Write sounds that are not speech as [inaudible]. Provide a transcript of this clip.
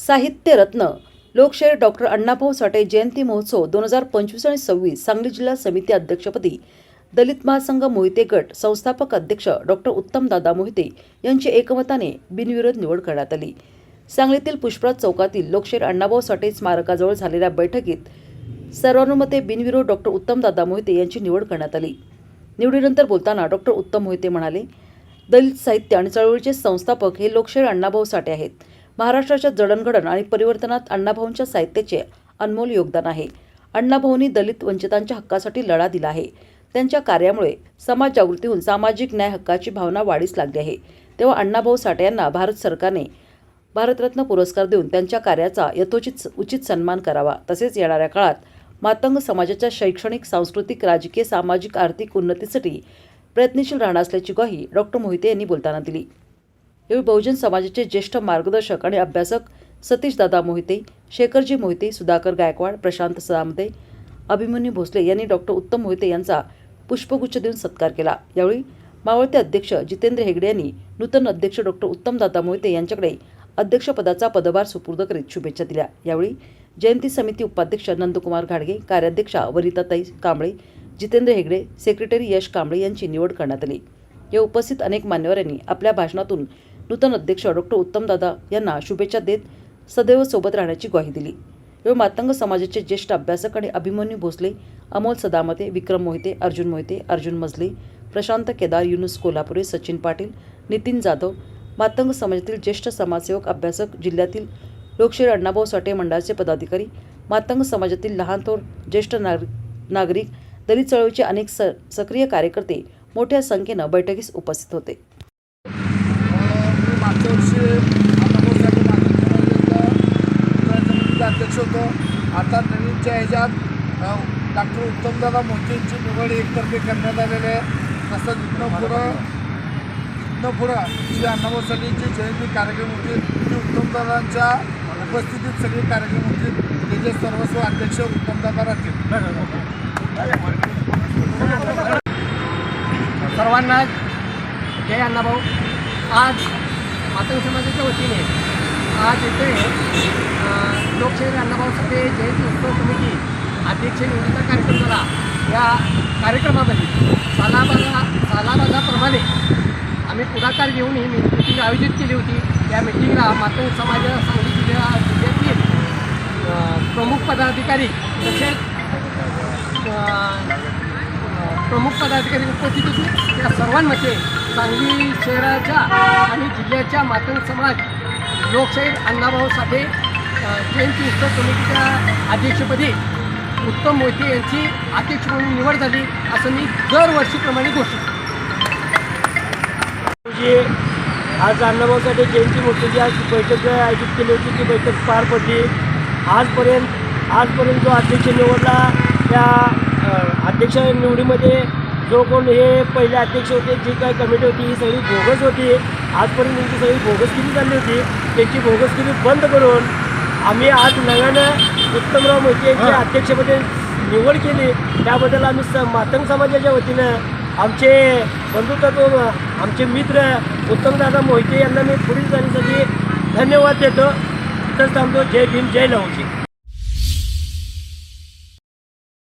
साहित्यरत्न लोकशाहीर डॉक्टर अण्णाभाऊ साठे जयंती महोत्सव दोन हजार पंचवीस आणि सव्वीस सांगली जिल्हा समिती अध्यक्षपदी दलित महासंघ मोहिते गट संस्थापक अध्यक्ष डॉक्टर उत्तमदादा मोहिते यांची एकमताने बिनविरोध निवड करण्यात आली. सांगलीतील पुष्पराज चौकातील लोकशाहीर अण्णाभाऊ साठे स्मारकाजवळ झालेल्या बैठकीत सर्वानुमते बिनविरोध डॉक्टर उत्तमदादा मोहिते यांची निवड करण्यात आली. निवडीनंतर बोलताना डॉक्टर उत्तम मोहिते म्हणाले दलित साहित्य आणि चळवळीचे संस्थापक हे लोकशाहीर अण्णाभाऊ साठे आहेत. महाराष्ट्राच्या जडणघडण आणि परिवर्तनात अण्णाभाऊंच्या साहित्याचे अनमोल योगदान आहे. अण्णाभाऊंनी दलित वंचितांच्या हक्कासाठी लढा दिला आहे. त्यांच्या कार्यामुळे समाज जागृतीहून सामाजिक न्याय हक्काची भावना वाढीस लागली आहे. तेव्हा अण्णाभाऊ साठे यांना भारत सरकारने भारतरत्न पुरस्कार देऊन त्यांच्या कार्याचा यथोचित उचित सन्मान करावा. तसेच येणाऱ्या काळात मातंग समाजाच्या शैक्षणिक सांस्कृतिक राजकीय सामाजिक आर्थिक उन्नतीसाठी प्रयत्नशील राहणार असल्याची ग्वाही डॉक्टर मोहिते यांनी बोलताना दिली. यावेळी बहुजन समाजाचे ज्येष्ठ मार्गदर्शक आणि अभ्यासक सतीशदादा मोहिते शेखरजी मोहिते सुधाकर गायकवाड प्रशांत सदामते अभिमन्यू भोसले यांनी डॉक्टर उत्तम मोहिते यांचा पुष्पगुच्छ देऊन सत्कार केला. यावेळी मावळते अध्यक्ष जितेंद्र हेगडे यांनी नूतन अध्यक्ष डॉक्टर उत्तमदादा मोहिते यांच्याकडे अध्यक्षपदाचा पदभार सुपूर्द करीत शुभेच्छा दिल्या. यावेळी जयंती समिती उपाध्यक्ष नंदकुमार घाडगे कार्याध्यक्षा वरिताताई कांबळे जितेंद्र हेगडे सेक्रेटरी यश कांबळे यांची निवड करण्यात आली. या उपस्थित अनेक मान्यवरांनी आपल्या भाषणातून नूतन अध्यक्ष डॉक्टर उत्तमदादा यांना शुभेच्छा देत सदैव सोबत राहण्याची ग्वाही दिली. यावेळी मातंग समाजाचे ज्येष्ठ अभ्यासक आणि अभिमन्यू भोसले अमोल सदामते विक्रम मोहिते अर्जुन मोहिते अर्जुन मजले प्रशांत केदार युनुस कोल्हापुरे सचिन पाटील नितीन जाधव मातंग समाजातील ज्येष्ठ समाजसेवक अभ्यासक जिल्ह्यातील लोकशाहीर अण्णाभाऊ साठे मंडळाचे पदाधिकारी मातंग समाजातील लहान थोर ज्येष्ठ नागरिक नागरिक दलित चळवळीचे अनेक स सक्रिय कार्यकर्ते मोठ्या संख्येनं बैठकीस उपस्थित होते. मी मागच्या वर्षी अण्णाभाऊसाठी मातृसमाजाचा समितीचा अध्यक्ष होतो. आता नवीनच्या ह्याच्यात डॉक्टर उत्तमदादा मोतेंची निवड एकतर्फे करण्यात आलेली आहे. तसंच इथनं पुढं इथनं पुढं जी अण्णाभाऊ साठेंची जयंती कार्यक्रम होतील ती उत्तमदादांच्या उपस्थितीत सगळे कार्यक्रम होतील त्याचे सर्वस्व अध्यक्ष उत्तमदादा राहतील. [laughs] सर्वांना जय अण्णाभाऊ. आज आतंक समाजाच्या वतीने आज इथे लोकशाही लोकशाहीर अण्णाभाऊ साठे जयंती उत्सव समिती अध्यक्ष निवडीचा कार्यक्रम झाला. या कार्यक्रमामध्ये सालाबाजा सालाबाजाप्रमाणे आम्ही पुढाकार घेऊन ही मिटिंग आयोजित केली होती. या मिटिंगला मातंग समाज सांगली जिल्ह्या जिल्ह्यातील प्रमुख पदाधिकारी तसेच प्रमुख पदाधिकारी उपस्थित होते. त्या सर्वांमध्ये सांगली शहराच्या आणि जिल्ह्याच्या मातंग समाज लोकशाहीर अण्णाभाऊ साठे जयंती उत्सव समितीच्या अध्यक्षपदी उत्तम मोहिते यांची अध्यक्ष म्हणून निवड झाली असं मी दरवर्षीप्रमाणे घोषित म्हणजे आज अण्णाभाऊसाठी जयंती मोर्चाची आज बैठक आयोजित केली होती ती बैठक पार पडली. आजपर्यंत आजपर्यंत जो अध्यक्ष निवडला त्या अध्यक्ष निवडीमध्ये जो कोण हे पहिले अध्यक्ष होते जी काय कमिटी होती ही सगळी बोगस होती. आजपर्यंत त्यांची सगळी बोगसगिरी चालली होती त्यांची बोगसगिरी बंद करून आम्ही आज नव्यानं उत्तमराव मोहिते यांच्या अध्यक्षपदी निवड केली. त्याबद्दल आम्ही स मातंग समाजाच्या वतीनं आमचे बंधुत्व आमचे मित्र उत्तमदादा मोहिते यांना मी पुढील जाण्यासाठी धन्यवाद देतो. इथंच थांबतो. जय भीम जय लवजी